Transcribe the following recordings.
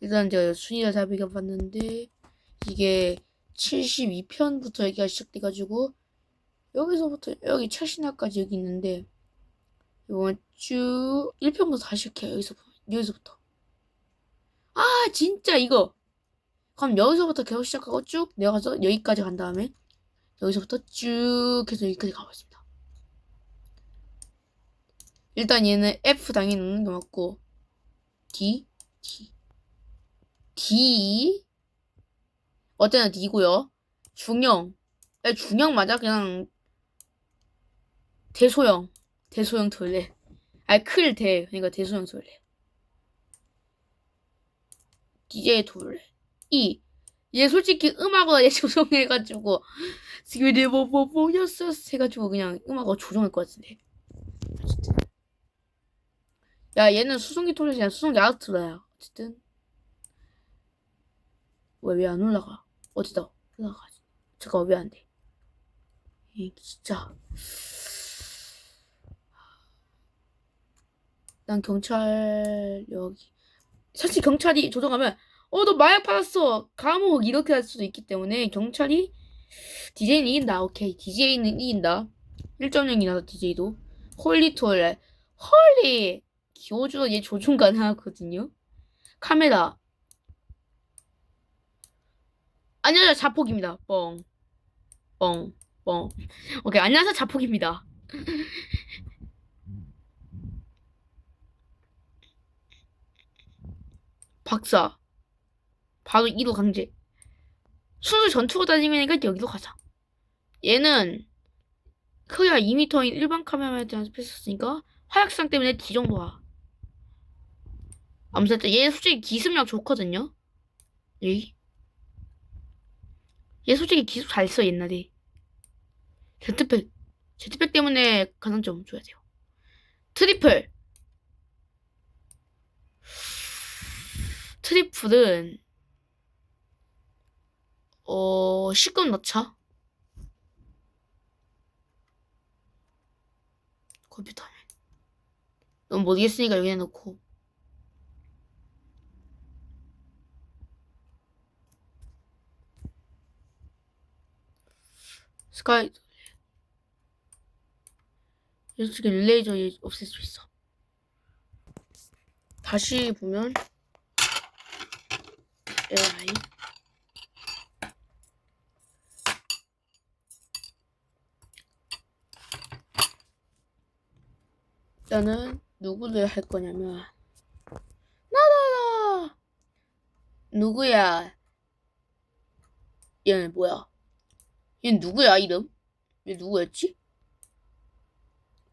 일단 제가 순위를 다 매겨봤는데 이게 72편부터 여기가 시작돼가지고 여기서부터 여기 최신화까지 여기 있는데 이번 쭉 1편부터 다시 시작해요 여기서부터 여기서부터. 아 진짜 이거! 그럼 여기서부터 계속 시작하고 쭉 내려가서 여기까지 간 다음에 여기서부터 쭉 해서 여기까지 가보겠습니다. 일단 얘는 F 당연히 넣는 게 맞고 D D D 어때는 D고요. 중형. 에 중형 맞아? 그냥 대소형. 대소형 토일렛 아니 클대. 그러니까 대소형 토일렛 DJ 토일렛 E 얘 솔직히 음악으로 얘 조정해가지고 스위드 뭐뭐뭐였어? 해가지고 그냥 음악으로 조정할 것 같은데. 어쨌든. 야 얘는 수송기 토일렛이야 수송기 아우트라야 어쨌든 왜 왜 안 올라가? 어디다 올라가지 잠깐 왜 안 돼? 이 진짜. 난 경찰 여기. 사실 경찰이 조정하면 어 너 마약 받았어. 감옥 이렇게 할 수도 있기 때문에 경찰이 DJ는 이긴다. 오케이. DJ는 이긴다. 1.0이 나서 DJ도. 홀리 토일렛 홀리! 기호주가 얘 조종 가능하거든요. 카메라 안녕하세요 자폭입니다 뻥 뻥, 뻥. 오케이, 안녕하세요, 자폭입니다. 박사. 바로 2로 강제. 수술 전투로 다니니까 여기로 가자. 얘는 크기가 2m인 일반 카메라에 대한 스페이스니까 화약상 때문에 D 정도야. 아무튼 얘 솔직히 기습력 좋거든요. 얘. 얘 솔직히 기술 잘 써 옛날에. 제트팩 제트팩 때문에 가산점 줘야 돼요. 트리플. 트리플은 어 10금 넣자. 컴퓨터에. 넌 모르겠으니까 여기에 넣고 스카이. 릴레이저 얘 없앨 수 있어. 다시 보면 AI 일단은 누구를 할 거냐면 나나나! 누구야? 얘는 뭐야 얘 누구야 이름? 얘 누구였지?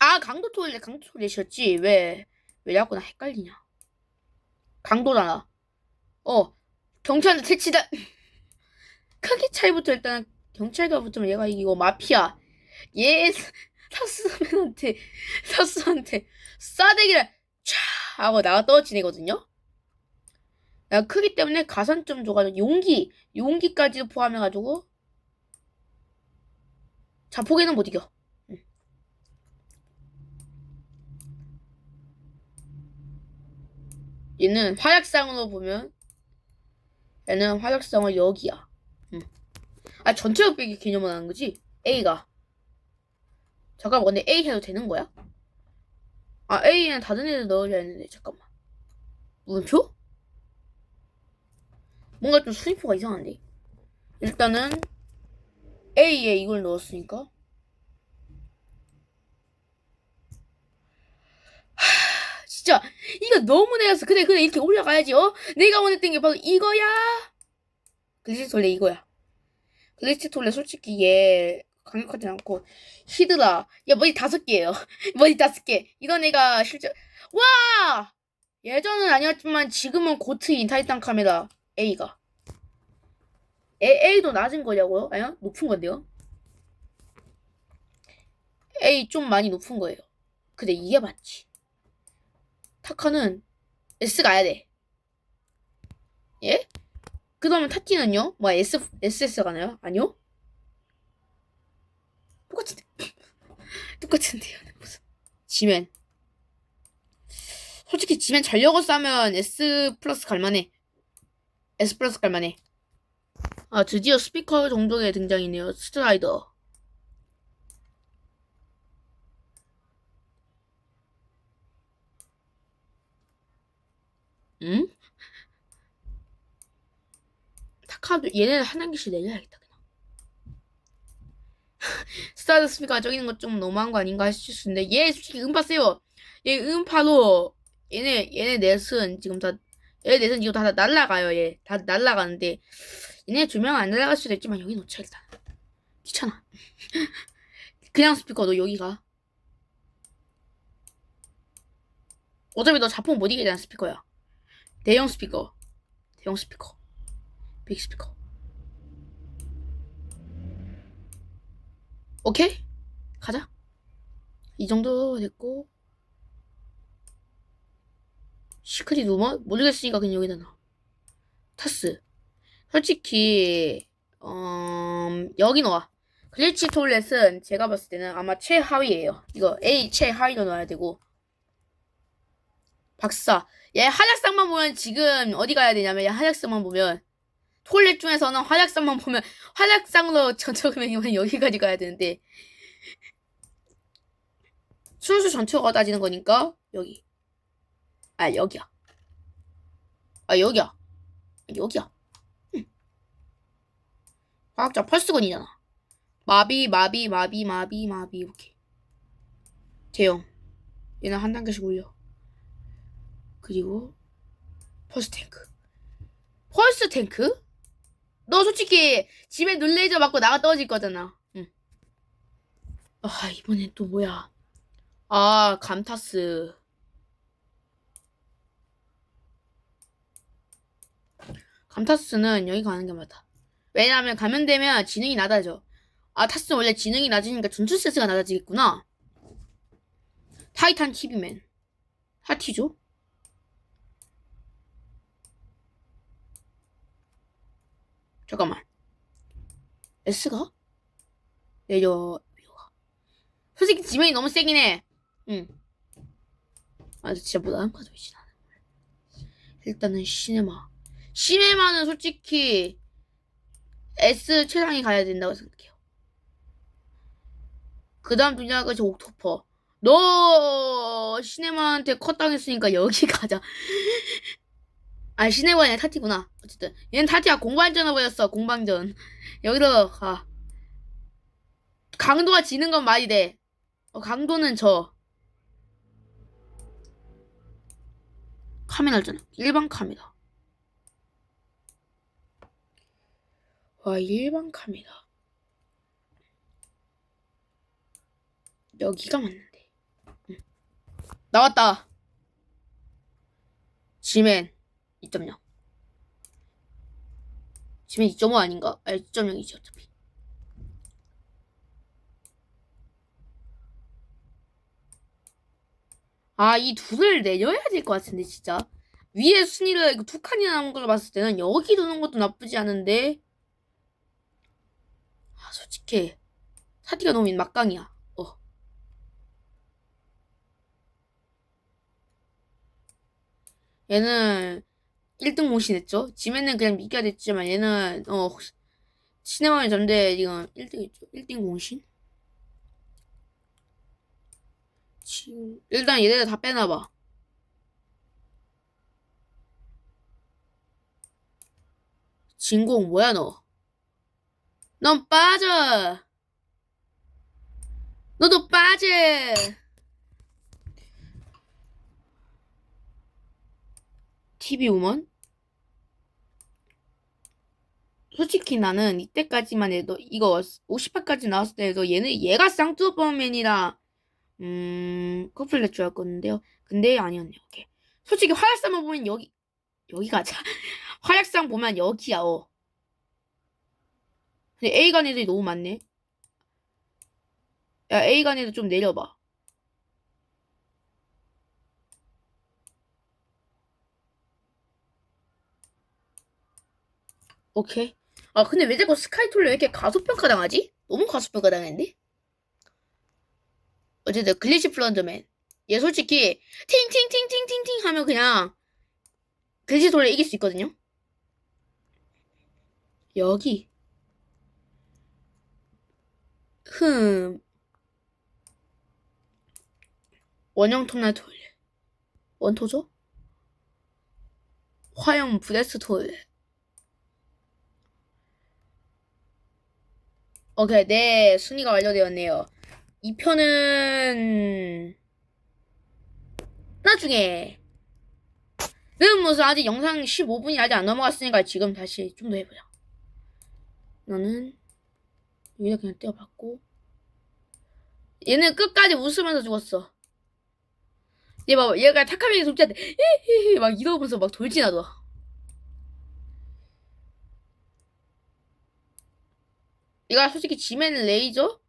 아 강도 토일렛 강도 토일렛이었지. 왜왜 자꾸 나 헷갈리냐. 강도잖아 어 경찰한테 퇴치다. 크게 차이부터 일단 경찰과 붙으면 얘가 이기고 마피아. 얘 사수한테 사수한테 싸대기를 촤 하고 나가 떨어지네거든요. 나 크기 때문에 가산점 줘가지고 용기 용기까지 포함해가지고 자폭에는 못 이겨. 응. 얘는 화약상으로 보면 얘는 화약상은 여기야. 응. 아 전체적 빼기 개념을 하는 거지? A가. 잠깐만 근데 A 해도 되는 거야? 아 A에는 다른 애들 넣으려 했는데 잠깐만. 물음표? 뭔가 좀 순위표가 이상한데. 일단은 A에 이걸 넣었으니까. 하, 진짜 이거 너무 내렸어 그래 그래 이렇게 올라가야지 어? 내가 원했던 게 바로 이거야. 글리치톨레 이거야. 글리치톨레 솔직히 얘 강력하지 않고 히드라. 야 머리 다섯 개예요. 머리 다섯 개. 이런 애가 실제 와! 예전은 아니었지만 지금은 고트인 타이탄 카메라 A가 A, A도 낮은 거냐고요? 아니요? 높은 건데요? A 좀 많이 높은 거예요. 근데 이게 맞지. 타카는 S 가야 돼. 예? 그 다음에 타티는요? 뭐 S, SS 가나요? 아니요? 똑같은데. 똑같은데요. 무슨. 지멘. 솔직히 지멘 전력을 싸면 S 플러스 갈만해. S 플러스 깔만해. 아, 드디어 스피커 정도의 등장이네요. 스트라이더. 응? 타카도 얘네는 한 단계씩 내려야겠다 그냥. 스타드 스피커가 저기 있는 거좀 너무한 거 아닌가 하실 수 있는데 얘 솔직히 음파 세요. 얘 음파로 얘네 얘네 넷은 지금 다 얘네 넷은 지금 다, 다 날라가요 얘 다 날라가는데 얘네 두 명은 안 날라갈 수도 있지만 여기 놓쳐 일단 귀찮아. 그냥 스피커도 여기가 어차피 너 자폭 못 이기잖아 스피커야. 대형 스피커. 대형 스피커. 빅 스피커. 오케이? 가자. 이 정도 됐고. 시크릿 루머? 모르겠으니까 그냥 여기다 놔. 타스. 솔직히, 음, 여기 넣어. 글리치 톨렛은 제가 봤을 때는 아마 최하위예요. 이거 A 최하위로 넣어야 되고. 박사. 얘 한약상만 보면 지금 어디 가야 되냐면 얘 한약상만 보면 톨렛 중에서는 한약상만 보면 한약상으로 전적이면 여기까지 가야 되는데 순수 전투가 따지는 거니까 여기 아 여기야 아 여기야 여기야 응. 과학자 펄스건이잖아 마비 마비 마비 마비 마비 이렇게 대형 얘는 한 단계씩 올려 그리고 펄스 탱크. 펄스 탱크? 너 솔직히 집에 눈레이저 맞고 나가 떨어질 거잖아. 응. 아 이번엔 또 뭐야? 아 감타스. 감타스는 여기 가는 게 맞아. 왜냐하면 감염되면 지능이 낮아져. 아 타스는 원래 지능이 낮으니까 전투 세스가 낮아지겠구나. 타이탄 TV맨. 하티죠? 잠깐만. S가? 내려, 내려가. 솔직히 지면이 너무 세긴 해. 응. 아, 진짜 못하는 거죠, 이 나는. 일단은 시네마. 시네마는 솔직히 S 최상위 가야 된다고 생각해요. 그 다음 두냐가 저 옥토퍼. 너 시네마한테 컷 당했으니까 여기 가자. 아 시네마가 아니라 타티구나. 어쨌든 얘는 타티가 공방전을 보였어. 공방전. 여기로 가. 강도가 지는 건 말이 돼. 어, 강도는 저. 카메라잖아. 일반 카메라. 와 일반 카메라. 여기가 맞는데. 응. 나왔다. 지맨. 2.0. 지금 2.5 아닌가? 아, 2.0이지 어차피. 아, 이 둘을 내려야 될 것 같은데, 진짜. 위에 순위를 이거 두 칸이나 남은 걸로 봤을 때는 여기 두는 것도 나쁘지 않은데. 아, 솔직히. 사티가 너무 막강이야. 어. 얘는 1등 공신했죠. 지면은 그냥 미가 됐지만 얘는 어 시네마의 전대 지금 1등했죠. 1등 공신. 지금 일단 얘네들 다 빼놔봐. 진공 뭐야 너? 넌 빠져. 너도 빠져. TV 우먼? 솔직히 나는 이때까지만 해도 이거 50화까지 나왔을 때 해도 얘는 얘가 쌍뚜버맨이라 음 커플 낼줄 알았는데요. 근데 아니었네요. 오케이. 솔직히 활약상만 보면 여기 여기 가 자. 활약상 보면 여기야. 어. 근데 A 간 애들이 너무 많네. 야 A 간 애들 좀 내려봐. 오케이. 아, 근데 왜 자꾸 스카이톨로 왜 이렇게 가소평가 당하지? 너무 가소평가 당했는데? 어쨌든, 글리시 플런저맨. 얘 솔직히, 팅팅팅팅팅팅 하면 그냥, 글리시 톨로 이길 수 있거든요? 여기. 흠. 원형 토일렛. 원토죠? 화형 브레스 토일렛. 오케이, 네, 순위가 완료되었네요. 이 편은 나중에 는 무슨 아직 영상 15분이 아직 안 넘어갔으니까 지금 다시 좀 더 해보자. 너는 여기다 그냥 떼어봤고 얘는 끝까지 웃으면서 죽었어. 얘 봐봐 얘가 타카미의 솔직한테 히히히 막 이러면서 막 돌진하더라. 얘가 솔직히 지맨 레이저?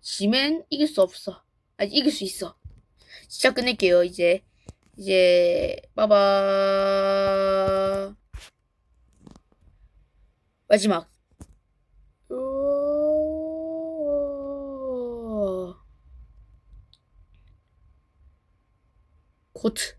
지맨 이길 수 없어. 아니 이길 수 있어. 진짜 끝낼게요 이제. 이제 빠바 마지막 오... 코트